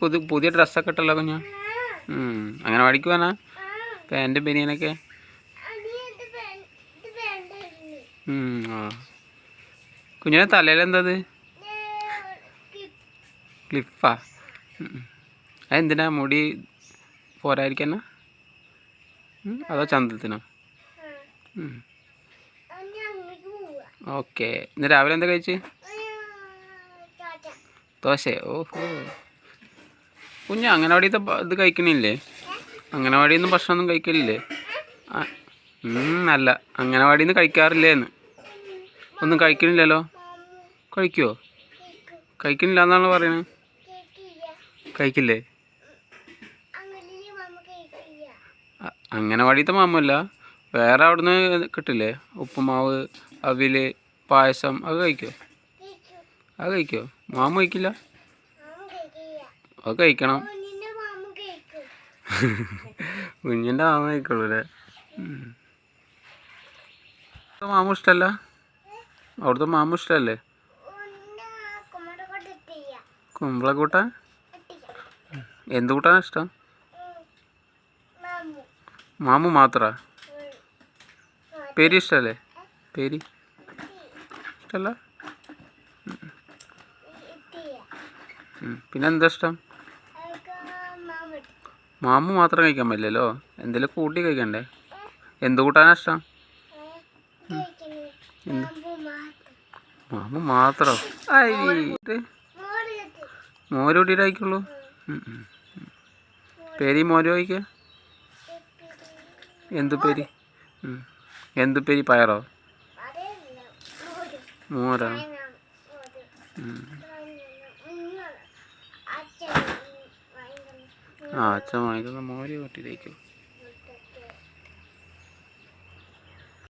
പുതു പുതിയ ഡ്രസ്സൊക്കെ ഇട്ടല്ലോ കുഞ്ഞു. അങ്ങനെ പഠിക്കുവാനാ പാന്റും ബനിയനൊക്കെ? കുഞ്ഞിനെ തലയിലെന്തത് ക്ലിഫാ. അതെന്തിനാ മുടി പോരായിരിക്കാനാ അതോ ചന്തത്തിനോ? ഓക്കെ. ഇന്ന് രാവിലെ എന്താ കഴിച്ച്? ദോശ ഓഹോ. കുഞ്ഞ് അങ്ങനവാടിയത്തെ ഇത് കഴിക്കണില്ലേ? അങ്ങനവാടിയിൽ നിന്ന് ഭക്ഷണമൊന്നും കഴിക്കലില്ലേ? അല്ല. അങ്ങനവാടിയിൽ നിന്ന് കഴിക്കാറില്ലേന്ന്. ഒന്നും കഴിക്കണില്ലല്ലോ? കഴിക്കുമോ കഴിക്കണില്ല എന്നാണ് പറയുന്നത് കഴിക്കില്ലേ? അ- അംഗനവാടിത്തെ മാമല്ല. വേറെ അവിടുന്ന് കിട്ടില്ലേ? ഉപ്പുമാവ് അവിൽ പായസം അത് കഴിക്കുമോ അത് കഴിക്കുമോ മാമ കഴിക്കില്ല? അത് കഴിക്കണം. കുഞ്ഞിന്റെ മാമ കഴിക്കുള്ളൂ അല്ലേ? മാമ ഇഷ്ടമല്ല അവിടുത്തെ മാമ ഇഷ്ടമല്ലേ കുമ്പള കൂട്ടാൻ എന്ത് കൂട്ടാനാണ് ഇഷ്ടം? മാമു മാത്ര? പേരി ഇഷ്ടമല്ലേ പേരി? ഇഷ്ടമല്ല പിന്നെന്താ പിന്നെ എന്താ ഇഷ്ടം? മാമു മാത്രം കഴിക്കാൻ പറ്റില്ലല്ലോ? എന്തെങ്കിലും കൂട്ടി കഴിക്കണ്ടേ? എന്ത് കൂട്ടാനാ ഇഷ്ടം? മാമു മാത്രം. മോര് കൂട്ടിയിട്ട് കഴിക്കുള്ളൂ. പേരി മോര് കഴിക്കുക എന്ത് പേരി. എന്ത് പേരി? പയറോ? മോരാ. ആ അച്ഛൻ വാങ്ങിക്കുന്ന മോര് കൂട്ടി കഴിക്കും